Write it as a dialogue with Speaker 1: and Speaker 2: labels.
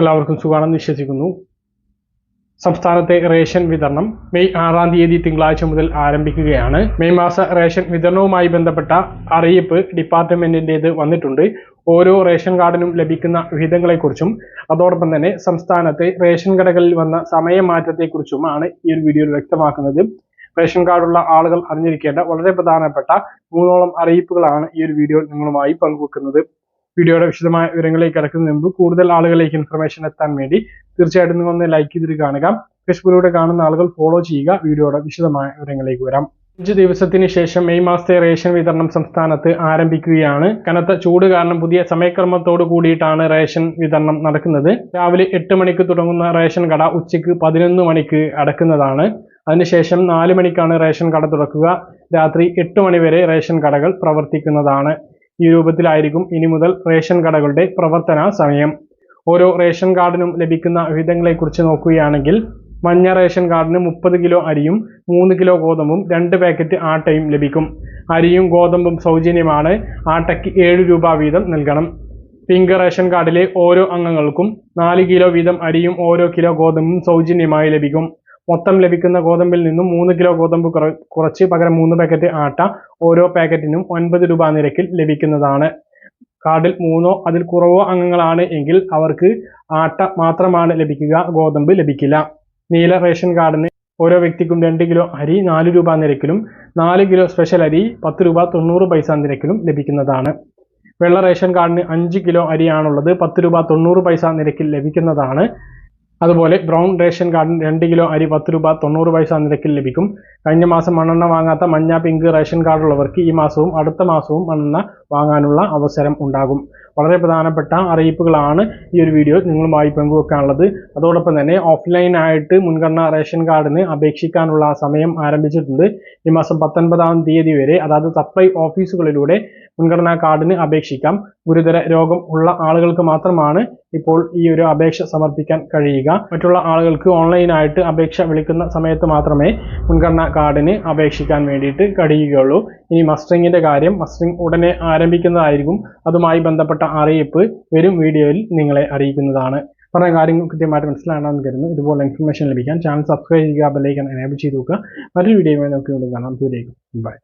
Speaker 1: എല്ലാവർക്കും സുഖമാണെന്ന് വിശ്വസിക്കുന്നു. സംസ്ഥാനത്തെ റേഷൻ വിതരണം മെയ് ആറാം തീയതി തിങ്കളാഴ്ച മുതൽ ആരംഭിക്കുകയാണ്. മെയ് മാസ റേഷൻ വിതരണവുമായി ബന്ധപ്പെട്ട അറിയിപ്പ് ഡിപ്പാർട്ട്മെന്റിന്റെത് വന്നിട്ടുണ്ട്. ഓരോ റേഷൻ കാർഡിനും ലഭിക്കുന്ന വിഹിതങ്ങളെക്കുറിച്ചും അതോടൊപ്പം തന്നെ സംസ്ഥാനത്തെ റേഷൻ കടകളിൽ വന്ന സമയമാറ്റത്തെക്കുറിച്ചുമാണ് ഈ ഒരു വീഡിയോയിൽ വ്യക്തമാക്കുന്നത്. റേഷൻ കാർഡുള്ള ആളുകൾ അറിഞ്ഞിരിക്കേണ്ട വളരെ പ്രധാനപ്പെട്ട മൂന്നോളം അറിയിപ്പുകളാണ് ഈ ഒരു വീഡിയോ നിങ്ങളുമായി പങ്കുവെക്കുന്നത്. വീഡിയോയുടെ വിശദമായ വിവരങ്ങളിലേക്ക് കിടക്കുന്നതിന് മുമ്പ് കൂടുതൽ ആളുകളിലേക്ക് ഇൻഫർമേഷൻ എത്താൻ വേണ്ടി തീർച്ചയായിട്ടും നിങ്ങൾ ഒന്ന് ലൈക്ക് ചെയ്തിട്ട് കാണുക. ഫേസ്ബുക്കിലൂടെ കാണുന്ന ആളുകൾ ഫോളോ ചെയ്യുക. വീഡിയോയുടെ വിശദമായ വിവരങ്ങളിലേക്ക് വരാം. അഞ്ച് ദിവസത്തിന് ശേഷം മെയ് മാസത്തെ റേഷൻ വിതരണം സംസ്ഥാനത്ത് ആരംഭിക്കുകയാണ്. കനത്ത ചൂട് കാരണം പുതിയ സമയക്രമത്തോട് കൂടിയിട്ടാണ് റേഷൻ വിതരണം നടക്കുന്നത്. രാവിലെ എട്ട് മണിക്ക് തുടങ്ങുന്ന റേഷൻ കട ഉച്ചയ്ക്ക് പതിനൊന്ന് മണിക്ക് അടക്കുന്നതാണ്. അതിനുശേഷം നാല് മണിക്കാണ് റേഷൻ കട തുറക്കുക. രാത്രി എട്ട് മണി വരെ റേഷൻ കടകൾ പ്രവർത്തിക്കുന്നതാണ്. ഈ രൂപത്തിലായിരിക്കും ഇനി മുതൽ റേഷൻ കടകളുടെ പ്രവർത്തന സമയം. ഓരോ റേഷൻ കാർഡിനും ലഭിക്കുന്ന വിഹിതങ്ങളെക്കുറിച്ച് നോക്കുകയാണെങ്കിൽ മഞ്ഞ റേഷൻ കാർഡിന് മുപ്പത് കിലോ അരിയും മൂന്ന് കിലോ ഗോതമ്പും രണ്ട് പാക്കറ്റ് ആട്ടയും ലഭിക്കും. അരിയും ഗോതമ്പും സൗജന്യമാണ്. ആട്ടയ്ക്ക് ഏഴ് രൂപ വീതം നൽകണം. പിങ്ക് റേഷൻ കാർഡിലെ ഓരോ അംഗങ്ങൾക്കും നാല് കിലോ വീതം അരിയും ഓരോ കിലോ ഗോതമ്പും സൗജന്യമായി ലഭിക്കും. മൊത്തം ലഭിക്കുന്ന ഗോതമ്പിൽ നിന്നും മൂന്ന് കിലോ ഗോതമ്പ് കുറച്ച് പകരം മൂന്ന് പാക്കറ്റ് ആട്ട ഓരോ പാക്കറ്റിനും ഒൻപത് രൂപ നിരക്കിൽ ലഭിക്കുന്നതാണ്. കാർഡിൽ മൂന്നോ അതിൽ കുറവോ അംഗങ്ങളാണ് എങ്കിൽ അവർക്ക് ആട്ട മാത്രമാണ് ലഭിക്കുക ഗോതമ്പ് ലഭിക്കില്ല. നീല റേഷൻ കാർഡിന് ഓരോ വ്യക്തിക്കും രണ്ട് കിലോ അരി നാല് രൂപ നിരക്കിലും നാല് കിലോ സ്പെഷ്യൽ അരി പത്ത് രൂപ തൊണ്ണൂറ് പൈസ നിരക്കിലും ലഭിക്കുന്നതാണ്. വെള്ള റേഷൻ കാർഡിന് അഞ്ച് കിലോ അരിയാണുള്ളത് പത്ത് രൂപ തൊണ്ണൂറ് പൈസ നിരക്കിൽ ലഭിക്കുന്നതാണ്. അതുപോലെ ബ്രൗൺ റേഷൻ കാർഡിന് രണ്ട് കിലോ അരി പത്ത് രൂപ തൊണ്ണൂറ് പൈസ നിരക്കിൽ ലഭിക്കും. കഴിഞ്ഞ മാസം മണ്ണെണ്ണ വാങ്ങാത്ത മഞ്ഞ പിങ്ക് റേഷൻ കാർഡുള്ളവർക്ക് ഈ മാസവും അടുത്ത മാസവും മണ്ണെണ്ണ വാങ്ങാനുള്ള അവസരം ഉണ്ടാകും. വളരെ പ്രധാനപ്പെട്ട അറിയിപ്പുകളാണ് ഈ ഒരു വീഡിയോ നിങ്ങളുമായി പങ്കുവെക്കാനുള്ളത്. അതോടൊപ്പം തന്നെ ഓഫ്ലൈൻ ആയിട്ട് മുൻഗണന റേഷൻ കാർഡിന് അപേക്ഷിക്കാനുള്ള സമയം ആരംഭിച്ചിട്ടുണ്ട്. ഈ മാസം പത്തൊൻപതാം തീയതി വരെ അതായത് സപ്ലൈ ഓഫീസുകളിലൂടെ മുൻഗണനാ കാർഡിന് അപേക്ഷിക്കാം. ഗുരുതര രോഗം ഉള്ള ആളുകൾക്ക് മാത്രമാണ് ഇപ്പോൾ ഈ ഒരു അപേക്ഷ സമർപ്പിക്കാൻ കഴിയുക. മറ്റുള്ള ആളുകൾക്ക് ഓൺലൈനായിട്ട് അപേക്ഷ വിളിക്കുന്ന സമയത്ത് മാത്രമേ മുൻഗണനാ കാർഡിന് അപേക്ഷിക്കാൻ വേണ്ടിയിട്ട് കഴിയുകയുള്ളൂ. ഇനി മസ്റ്ററിങ്ങിന്റെ കാര്യം മസ്റ്ററിങ് ഉടനെ ആരംഭിക്കുന്നതായിരിക്കും. അതുമായി ബന്ധപ്പെട്ട അറിയിപ്പ് വരും വീഡിയോയിൽ നിങ്ങളെ അറിയിക്കുന്നതാണ്. പറഞ്ഞ കാര്യങ്ങൾ കൃത്യമായിട്ട് മനസ്സിലാണെന്ന് കരുതുന്നു. ഇതുപോലെ ഇൻഫർമേഷൻ ലഭിക്കാൻ ചാനൽ സബ്സ്ക്രൈബ് ചെയ്യുക ബെല്ലൈക്കൻ എനേബിൾ ചെയ്ത് നോക്കുക മറ്റൊരു വീഡിയോയുമായി നോക്കി വീണ്ടും കാണാം. ദൂരേക്കും ബൈ